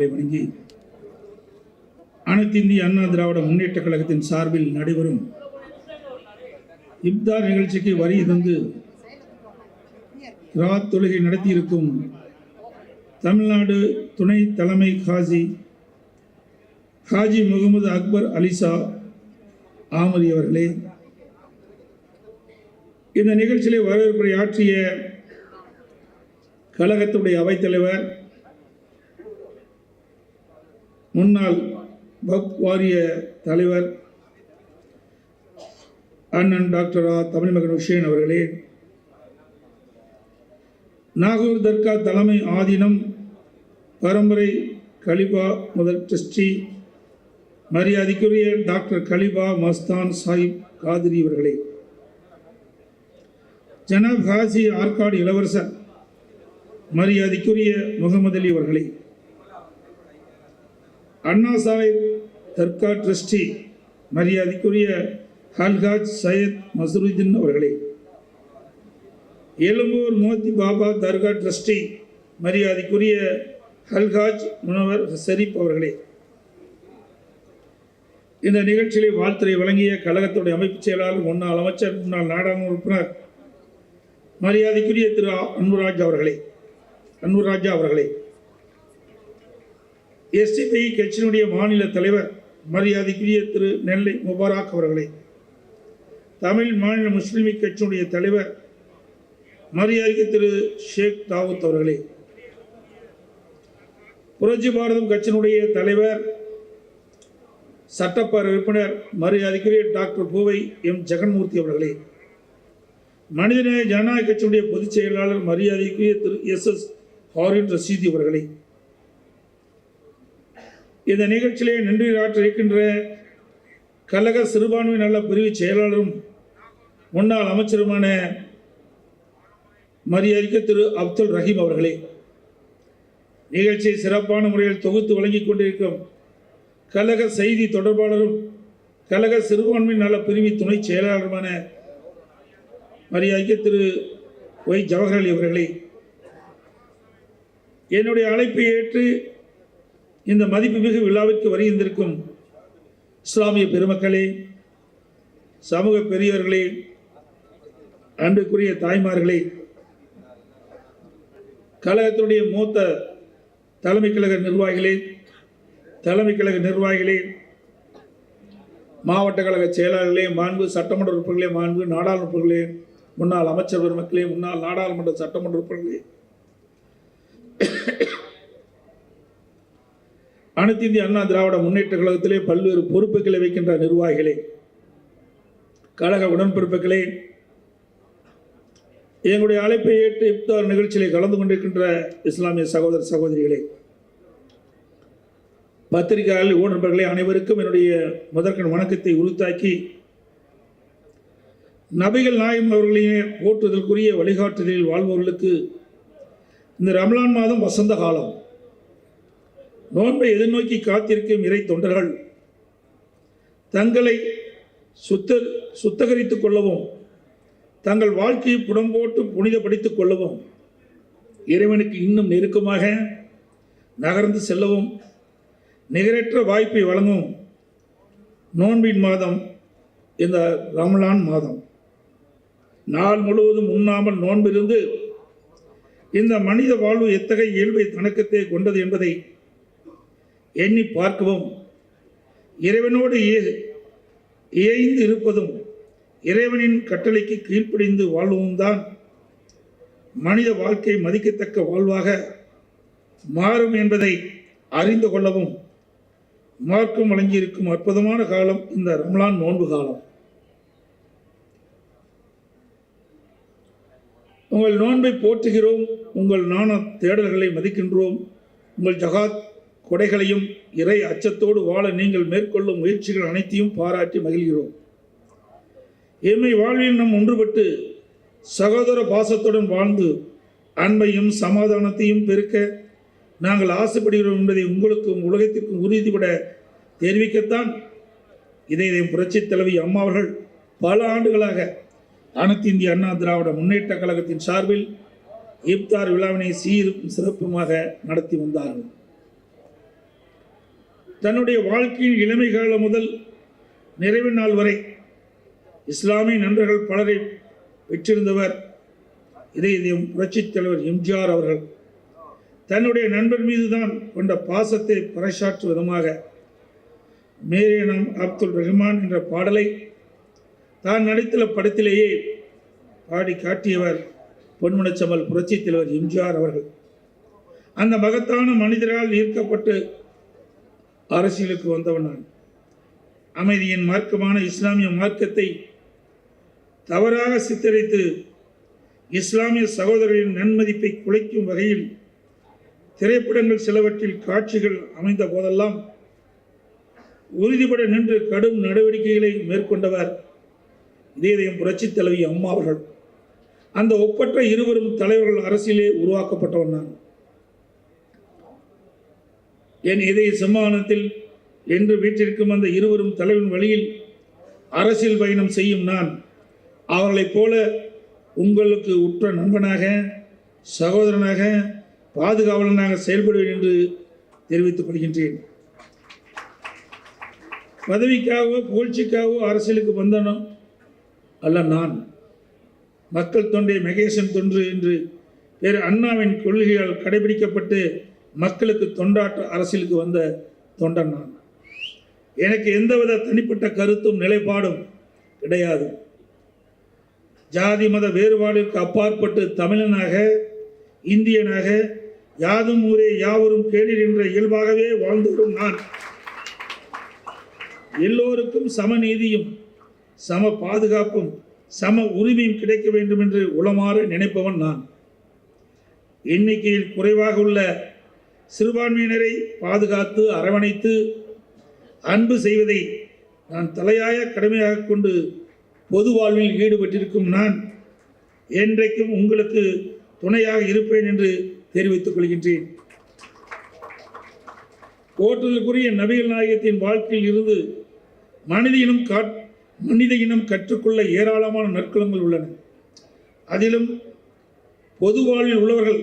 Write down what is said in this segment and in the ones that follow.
அவர்களை வணங்கி அனைத்து இந்திய அண்ணா திராவிட முன்னேற்ற கழகத்தின் சார்பில் நடைபெறும் இப்தார் நிகழ்ச்சிக்கு வரி தந்து ராத் தொழுகை நடத்தியிருக்கும் தமிழ்நாடு துணை தலைமை காசி ஹாஜி முகமது அக்பர் அலிசா ஆமரி அவர்களே இந்த நிகழ்ச்சியிலே வரவேற்புரை ஆற்றிய கழகத்துடைய அவைத்தலைவர் முன்னாள் வக் வாரிய தலைவர் அண்ணன் டாக்டர் ஆ. தமிழ்மகன் உஷேன் அவர்களே நாகூர் தர்கா தலைமை ஆதீனம் பரம்பரை கலிபா முதல் ட்ரஸ்டி மரியாதைக்குரிய டாக்டர் கலிபா மஸ்தான் சாஹிப் காதிரி அவர்களே. ஜனாப் ஹாசி ஆற்காடு இளவரசர் மரியாதைக்குரிய முகமது அலி அவர்களே. அண்ணா சாஹிப் தர்கா ட்ரஸ்டி மரியாதைக்குரிய ஹல்காஜ் சையத் மசருதீன் அவர்களே. எழும்பூர் மோத்தி பாபா தர்கா ட்ரஸ்டி மரியாதைக்குரிய ஹல்காஜ் முனவர் ஷரீப் அவர்களே. இந்த நிகழ்ச்சியிலே வாழ்த்துறை வழங்கிய கழகத்துடைய அமைப்புச் செயலாளர் முன்னாள் அமைச்சர் முன்னாள் நாடாளுமன்ற உறுப்பினர் மரியாதைக்குரிய திரு அன்புராஜ் அவர்களே. அன்புராஜா அவர்களே. எஸ்டிபி கட்சியினுடைய மாநில தலைவர் மரியாதைக்குரிய திரு நெல்லை முபாரக் அவர்களே தமிழ் மாநில முஸ்லிம் கட்சியினுடைய தலைவர் மரியாதைக்கு திரு ஷேக் தாவூத் அவர்களே புரட்சி பாரதம் கட்சியினுடைய தலைவர் சட்டப்பேரவை உறுப்பினர் மரியாதைக்குரிய டாக்டர் பூவை எம் ஜெகன்மூர்த்தி அவர்களே மனிதநேய ஜனநாயக கட்சியினுடைய பொதுச் செயலாளர் மரியாதைக்குரிய திரு எஸ் எஸ் ஹாரின் ரசீதி அவர்களே இந்த நிகழ்ச்சியிலே நன்றி ஆற்றிருக்கின்ற கழக சிறுபான்மை நல பிரிவு செயலாளரும் முன்னாள் அமைச்சருமான மரியாதைக்கு திரு அப்துல் ரஹீம் அவர்களே. நிகழ்ச்சியை சிறப்பான முறையில் தொகுத்து வழங்கிக் கொண்டிருக்கும் கழக செய்தி தொடர்பாளரும் கழக சிறுபான்மை நல பிரிவு துணை செயலாளருமான மரியாதைக்கு திரு ஒய் ஜவஹர்லி அவர்களே. என்னுடைய அழைப்பை ஏற்று இந்த மதிப்புமிகு விழாவிற்கு வருகின்றிருக்கும். இஸ்லாமிய பெருமக்களே சமூக பெரியவர்களே அன்புக்குரிய தாய்மார்களே கழகத்தினுடைய மூத்த தலைமை கழக நிர்வாகிகளே தலைமை கழக நிர்வாகிகளே மாவட்ட கழக செயலாளர்களே மாண்பு சட்டமன்ற உறுப்பினர்களே மாண்பு நாடாளுமன்ற உறுப்பினர்களே முன்னாள் அமைச்சர் பெருமக்களே முன்னாள் நாடாளுமன்ற சட்டமன்ற உறுப்பினர்களே அனைத்து இந்திய அண்ணா திராவிட முன்னேற்ற கழகத்திலே பல்வேறு பொறுப்புகளை வைக்கின்ற நிர்வாகிகளே. கழக உடன்பிறப்புகளே எங்களுடைய அழைப்பை ஏற்று இப்தார் நிகழ்ச்சியிலே கலந்து கொண்டிருக்கின்ற இஸ்லாமிய சகோதர சகோதரிகளே பத்திரிகையாளர் ஊடகர்களே அனைவருக்கும் என்னுடைய முதற்கண் வணக்கத்தை உறுத்தாக்கி நபிகள் நாயம் அவர்களையே போற்றுதலுக்குரிய வழிகாட்டுதலில் வாழ்பவர்களுக்கு இந்த ரமலான் மாதம் வசந்த காலம். நோன்பை எதிர்நோக்கி காத்திருக்கும் இறை தொண்டர்கள் தங்களை சுத்த சுத்தகரித்துக் கொள்ளவும் தங்கள் வாழ்க்கையை புடம்போட்டு புனிதப்படுத்திக் கொள்ளவும் இறைவனுக்கு இன்னும் நெருக்கமாக நகர்ந்து செல்லவும் நிகரற்ற வாய்ப்பை வழங்கும் நோன்பின் மாதம் இந்த ரமலான் மாதம். நாள் முழுவதும் உண்ணாமல் நோன்பிருந்து இந்த மனித வாழ்வு எத்தகைய இயல்பை தணக்கத்தை கொண்டது என்பதை எண்ணி பார்க்கவும். இறைவனோடு இயைந்து இருப்பதும் இறைவனின் கட்டளைக்கு கீழ்ப்படிந்து வாழ்வும் தான் மனித வாழ்க்கை மதிக்கத்தக்க வாழ்வாக மாறும் என்பதை அறிந்து கொள்ளவும் மார்க்கம் வழங்கியிருக்கும் அற்புதமான காலம் இந்த ரம்லான் நோன்பு காலம். உங்கள் நோன்பை போற்றுகிறோம் உங்கள் நாண தேடல்களை மதிக்கின்றோம் உங்கள் ஜகாத் கொடைகளையும் இறை அச்சத்தோடு வாழ நீங்கள் மேற்கொள்ளும் முயற்சிகள் அனைத்தையும் பாராட்டி மகிழ்கிறோம். எம்மை வாழ்வில் நம் ஒன்றுபட்டு சகோதர பாசத்துடன் வாழ்ந்து அன்பையும் சமாதானத்தையும் பெருக்க நாங்கள் ஆசைப்படுகிறோம் என்பதை உங்களுக்கும் உலகத்திற்கும் உறுதிபட தெரிவிக்கத்தான் இதை இதை புரட்சித் தலைவி அம்மா அவர்கள் பல ஆண்டுகளாக அனைத்து இந்திய அண்ணா திராவிட முன்னேற்ற கழகத்தின் சார்பில் இப்தார் விழாவினை சீரும் சிறப்புமாக நடத்தி வந்தார்கள். தன்னுடைய வாழ்க்கையின் இளமை காலம் முதல் நிறைவு நாள் வரை இஸ்லாமிய நண்பர்கள் பலரை பெற்றிருந்தவர். இதய இதயம் புரட்சித் தலைவர் எம்ஜிஆர் அவர்கள். தன்னுடைய நண்பர் மீதுதான் கொண்ட பாசத்தை பறைசாற்றும் விதமாக மேரியனம் அப்துல் ரஹ்மான் என்ற பாடலை தான் நடித்துள்ள படத்திலேயே பாடி காட்டியவர் பொன்முனச்சமல் புரட்சித் தலைவர் எம்ஜிஆர் அவர்கள். அந்த மகத்தான மனிதரால் ஈர்க்கப்பட்டு அரசியலுக்கு வந்தவன் நான். அமைதியின் மார்க்கமான இஸ்லாமிய மார்க்கத்தை தவறாக சித்தரித்து இஸ்லாமிய சகோதரர்களின் நன்மதிப்பை குலைக்கும் வகையில் திரைப்படங்கள் சிலவற்றில் காட்சிகள் அமைந்த போதெல்லாம் உறுதிபட நின்று கடும் நடவடிக்கைகளை மேற்கொண்டவர் இதயம் புரட்சி தலைவி அம்மா அவர்கள். அந்த ஒப்பற்ற இருவரும் தலைவர்கள் அரசியலே உருவாக்கப்பட்டவன் நான். என் இதய சம்மானத்தில் என்று வீட்டிற்கும் அந்த இருவரும் தலைவன் வழியில் அரசியல் பயணம் செய்யும் நான் அவர்களைப் போல உங்களுக்கு உற்ற நண்பனாக சகோதரனாக பாதுகாவலனாக செயல்படுவேன் என்று தெரிவித்துக் கொள்கின்றேன். பதவிக்காகவோ புகழ்ச்சிக்காகவோ அரசியலுக்கு வந்தனோ அல்ல நான். மக்கள் தொண்டை மகேசன் தொன்று என்று வேறு அண்ணாவின் கொள்கையால் கடைபிடிக்கப்பட்டு மக்களுக்கு தொண்டாற்ற அரசியலுக்கு வந்த தொண்டன் நான். எனக்கு எந்தவித தனிப்பட்ட கருத்தும் நிலைப்பாடும் கிடையாது. ஜாதி மத வேறுபாடிற்கு அப்பாற்பட்டு தமிழனாக இந்தியனாக யாதும் ஊரே யாவரும் கேளீர் என்ற இயல்பாகவே வாழ்ந்து வரும் நான். எல்லோருக்கும் சமநீதியும் சம பாதுகாப்பும் சம உரிமையும் கிடைக்க வேண்டும் என்று உளமாற நினைப்பவன் நான். எண்ணிக்கையில் குறைவாக உள்ள சிறுபான்மையினரை பாதுகாத்து அரவணைத்து அன்பு செய்வதை நான் தலையாய கடமையாக கொண்டு பொது வாழ்வில் ஈடுபட்டிருக்கும் நான் என்றைக்கும் உங்களுக்கு துணையாக இருப்பேன் என்று தெரிவித்துக் கொள்கின்றேன். போற்றுதலுக்குரிய நபிகள் நாயகத்தின் வாழ்க்கையில் இருந்து மனித இனம் காட் மனித இனம் கற்றுக்கொள்ள ஏராளமான நற்குலங்கள் உள்ளன. அதிலும் பொது வாழ்வில் உள்ளவர்கள்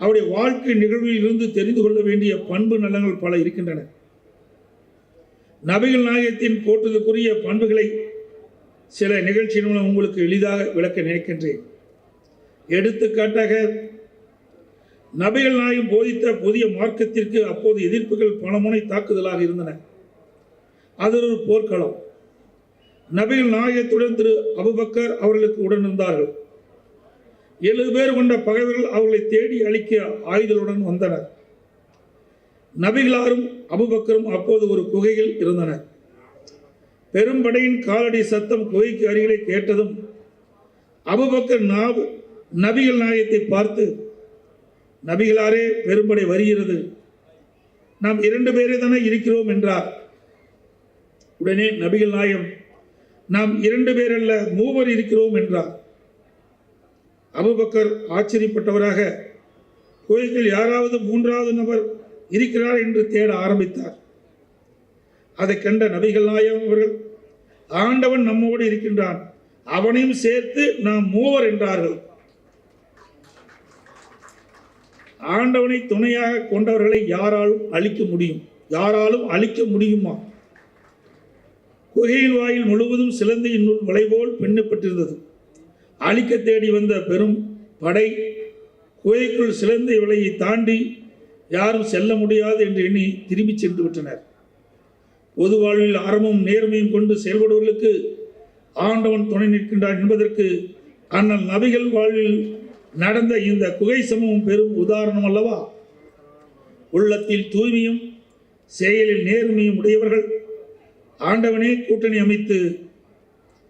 அவருடைய வாழ்க்கை நிகழ்விலிருந்து தெரிந்து கொள்ள வேண்டிய பண்பு நலங்கள் பல இருக்கின்றன. நபிகள் நாயகத்தின் போற்றுதலுக்குரிய பண்புகளை சில நிகழ்ச்சியின் மூலம் உங்களுக்கு எளிதாக விளக்க நினைக்கின்றேன். எடுத்துக்காட்டாக நபிகள் நாயகம் போதித்த புதிய மார்க்கத்திற்கு அப்போது எதிர்ப்புகள் பலமுனை தாக்குதலாக இருந்தன. அது ஒரு போர்க்களம். நபிகள் நாயகத்துடன் திரு அபுபக்கர் அவர்களுக்கு உடன் இருந்தார்கள் எழுபது பேர் கொண்ட பகைவர்கள் அவர்களை தேடி அழிக்க ஆயுதலுடன் வந்தனர். நபிகளாரும் அபுபக்கரும் அப்போது ஒரு குகையில் இருந்தனர். பெரும்படையின் காலடி சத்தம் குகைக்கு அருகிலே கேட்டதும் அபுபக்கர் நாவு நபிகள் நாயத்தை பார்த்து நபிகளாரே பெரும்படை வருகிறது. நாம் இரண்டு பேரே தானே இருக்கிறோம் என்றார். உடனே நபிகள் நாயகம் நாம் இரண்டு பேர் அல்ல மூவர் இருக்கிறோம் என்றார். அபுபக்கர் ஆச்சரியப்பட்டவராக கோயிலில் யாராவது மூன்றாவது நபர் இருக்கிறார் என்று தேட ஆரம்பித்தார். அதை கண்ட நபிகள் நாயகம் அவர்கள் ஆண்டவன் நம்மோடு இருக்கின்றான் அவனையும் சேர்த்து நாம் மூவர் என்றார்கள். ஆண்டவனை துணையாக கொண்டவர்களை யாராலும் அழிக்க முடியும் யாராலும் அழிக்க முடியுமா? குகையின் வாயில் முழுவதும் சிலந்தையின் நூல் வளைபோல் பின்னப்பட்டிருந்தது அழிக்க தேடி வந்த பெரும் படை குகைக்குள் சிலந்தை விலையை தாண்டி யாரும் செல்ல முடியாது என்று எண்ணி திரும்பிச் சென்று விட்டனர். பொது வாழ்வில் அறமும் நேர்மையும் கொண்டு செயல்படுவர்களுக்கு ஆண்டவன் துணை நிற்கின்றான் என்பதற்கு அண்ணல் நபிகள் வாழ்வில் நடந்த இந்த குகை சமூகம் பெரும் உதாரணம் அல்லவா? உள்ளத்தில் தூய்மையும் செயலில் நேர்மையும் உடையவர்கள் ஆண்டவனே கூட்டணி அமைத்து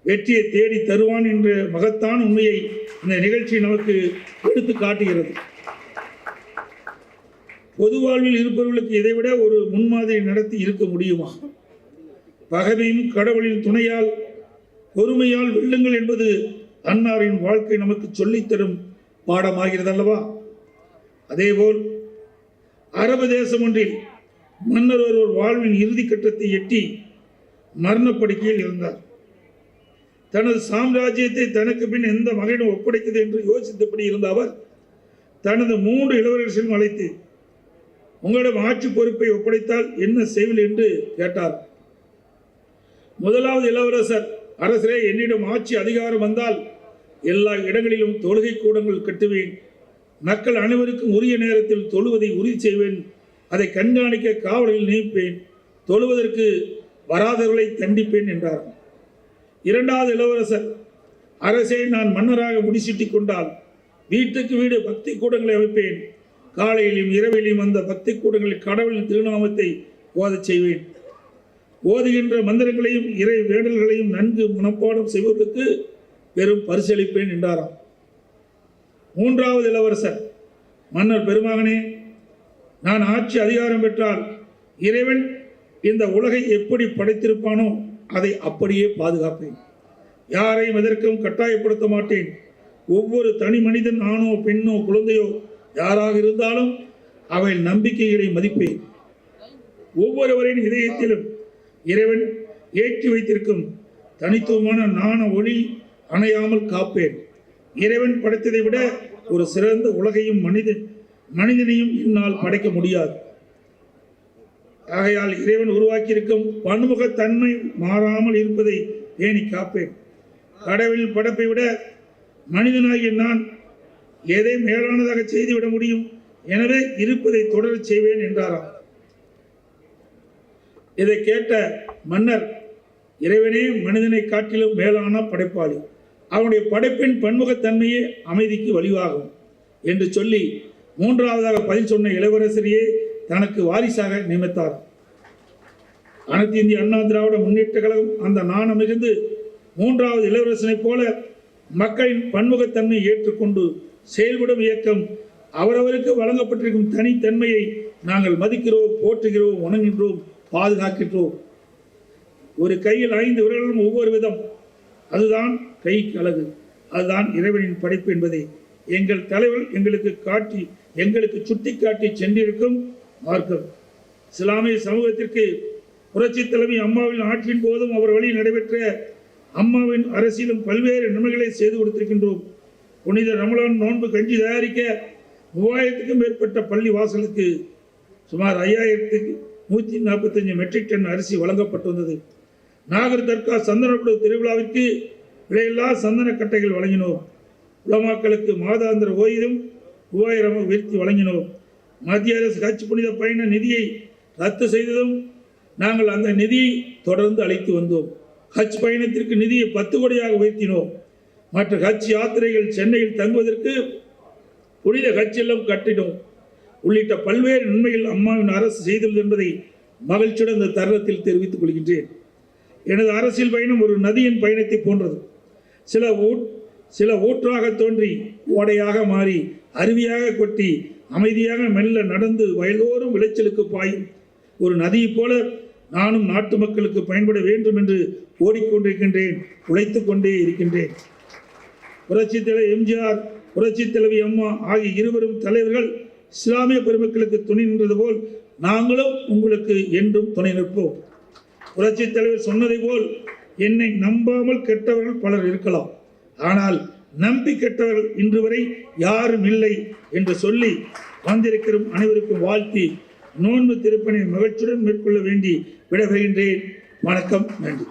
வெற்றியை தேடி தருவான் என்ற மகத்தான உண்மையை இந்த நிகழ்ச்சி நமக்கு எடுத்து காட்டுகிறது. பொது வாழ்வில் இருப்பவர்களுக்கு இதைவிட ஒரு முன்மாதிரி நடத்தி இருக்க முடியுமா? பகவையும் கடவுளின் துணையால் பொறுமையால் வெல்லுங்கள் என்பது அன்னாரின் வாழ்க்கை நமக்கு சொல்லித்தரும் பாடமாகிறது அல்லவா அதேபோல் அரபு தேசம் ஒன்றில் மன்னர் ஒருவர் வாழ்வின் இறுதி கட்டத்தை எட்டி மரணப்படுக்கையில் இருந்தார் தனது சாம்ராஜ்யத்தை தனக்கு பின் எந்த மகனும் ஒப்படைத்தது என்று யோசித்தபடி இருந்த அவர் தனது மூன்று இளவரசர்களும் அழைத்து உங்களிடம் ஆட்சி பொறுப்பை ஒப்படைத்தால் என்ன செய்வில் என்று கேட்டார். முதலாவது இளவரசர் அரசரே என்னிடம் ஆட்சி அதிகாரம் வந்தால் எல்லா இடங்களிலும் தொழுகை கூடங்கள் கட்டுவேன். மக்கள் அனைவருக்கும் உரிய நேரத்தில் தொழுவதை உறுதி செய்வேன். அதை கண்காணிக்க காவலில் நியமிப்பேன் தொழுவதற்கு வராதவர்களை தண்டிப்பேன் என்றார். இரண்டாவது இளவரசர். அரசை நான் மன்னராக முடிசூட்டிக் கொண்டால் வீட்டுக்கு வீடு பக்தி கூடங்களை அமைப்பேன். காலையிலும் இரவிலும் அந்த பக்தி கூடங்களில் கடவுளின் திருநாமத்தை ஓதச் செய்வேன். ஓதுகின்ற மந்திரங்களையும் இறை வேடல்களையும் நன்கு மனப்பாடம் செய்வதற்கு பெரும் பரிசளிப்பேன் என்றாராம். மூன்றாவது இளவரசர். மன்னர் பெருமகனே நான் ஆட்சி அதிகாரம் பெற்றால் இறைவன் இந்த உலகை எப்படி படைத்திருப்பானோ அதை அப்படியே பாதுகாப்பேன். யாரையும் எதற்கும் கட்டாயப்படுத்த மாட்டேன். ஒவ்வொரு தனி மனிதன் ஆணோ பெண்ணோ குழந்தையோ யாராக இருந்தாலும் அவை நம்பிக்கைகளை மதிப்பேன். ஒவ்வொருவரின் இதயத்திலும் இறைவன் ஏற்றி வைத்திருக்கும் தனித்துவமான நாண ஒளி அணையாமல் காப்பேன். இறைவன் படைத்ததை விட ஒரு சிறந்த உலகையும் மனித மனிதனையும் என்னால் படைக்க முடியாது. ஆகையால் இறைவன் உருவாக்கியிருக்கும் பன்முகத்தன்மை மாறாமல் இருப்பதை பேணி காப்பேன்? கடவுளின் படைப்பை விட மனிதனாகிய நான் எதை மேலானதாக செய்துவிட முடியும்? எனவே இருப்பதை தொடர செய்வேன் என்றாராம். இதை கேட்ட மன்னர் இறைவனே மனிதனை காட்டிலும் மேலான படைப்பாளி. அவனுடைய படைப்பின் பன்முகத்தன்மையே அமைதிக்கு வழிவாகும் என்று சொல்லி மூன்றாவதாக பதில் சொன்ன இளவரசரையே தனக்கு வாரிசாக நியமித்தார். அனைத்து இந்திய அண்ணா திராவிட முன்னேற்ற கழகம் அந்த நாணம் மிகுந்து மூன்றாவது இளவரசனைப் போல மக்களின் பன்முகத்தன்மையை ஏற்றுக்கொண்டு செயல்படும் இயக்கம் அவரவருக்கு வழங்கப்பட்டிருக்கும் தனித்தன்மையை நாங்கள் மதிக்கிறோம் போற்றுகிறோம் உணங்கின்றோம் பாதுகாக்கின்றோம். ஒரு கையில் ஐந்து விரல்களும் ஒவ்வொரு விதம். அதுதான் கைக்கு அழகு. அதுதான் இறைவனின் படைப்பு என்பதை. எங்கள் தலைவர் எங்களுக்கு காட்டி எங்களுக்கு சுட்டி காட்டி சென்றிருக்கும் மார்க்கம் இஸ்லாமிய சமூகத்திற்கு புரட்சி தலைமை அம்மாவின் ஆட்சியின் போதும் அவர் வழியில் நடைபெற்ற அம்மாவின் அரசியலும் பல்வேறு நன்மைகளை செய்து கொடுத்திருக்கின்றோம். புனித ரமலான் நோன்பு கஞ்சி தயாரிக்க மூவாயிரத்துக்கும் மேற்பட்ட பள்ளி வாசலுக்கு சுமார் ஐயாயிரத்துக்கு நூற்றி நாற்பத்தஞ்சு மெட்ரிக் டன் அரிசி வழங்கப்பட்டு வந்தது. நாகர் தர்கா சந்தனக்குடு திருவிழாவிற்கு விலையில்லா சந்தன கட்டைகள் வழங்கினோம். உலமாக்களுக்கு மாதாந்திர ஓய்வும் மூவாயிரம் உயர்த்தி வழங்கினோம். மத்திய அரசு கட்சி புனித பயண நிதியை ரத்து செய்ததும் நாங்கள் அந்த நிதியை தொடர்ந்து அழைத்து வந்தோம். ஹஜ் பயணத்திற்கு நிதியை பத்து கோடியாக உயர்த்தினோம். மற்ற ஹஜ் யாத்திரைகள் சென்னையில் தங்குவதற்கு புனித ஹஜ் இல்லம் கட்டினோம். உள்ளிட்ட பல்வேறு நன்மைகள் அம்மாவின் அரசு செய்துள்ளது என்பதை மகிழ்ச்சியுடன் இந்த தருணத்தில் தெரிவித்துக் கொள்கின்றேன். எனது அரசியல் பயணம் ஒரு நதியின் பயணத்தை போன்றது. சில ஊட் சில ஊற்றாக தோன்றி ஓடையாக மாறி அருவியாக கொட்டி அமைதியாக மெல்ல நடந்து வயலோறும் விளைச்சலுக்கு பாயும். ஒரு நதியைப் போல நானும் நாட்டு மக்களுக்கு பயன்பட வேண்டும் என்று ஓடிக்கொண்டிருக்கின்றேன் உழைத்து கொண்டே இருக்கின்றேன். புரட்சித் தலைவர் எம்ஜிஆர் புரட்சித் தலைவி அம்மா ஆகிய இருவரும் தலைவர்கள் இஸ்லாமிய பெருமக்களுக்கு துணை நின்றது போல் நாங்களும் உங்களுக்கு என்றும் துணை நிற்போம். புரட்சித் தலைவர் சொன்னதை போல் என்னை நம்பாமல் கெட்டவர்கள் பலர் இருக்கலாம். ஆனால் நம்பி கெட்டவர்கள் இன்று வரை யாரும் இல்லை என்று சொல்லி வந்திருக்கிற அனைவருக்கும் வாழ்த்தி நோன்பு திருப்பணி மகிழ்ச்சியுடன் மேற்கொள்ள வேண்டி விடைபெறுகின்றேன். வணக்கம். நன்றி.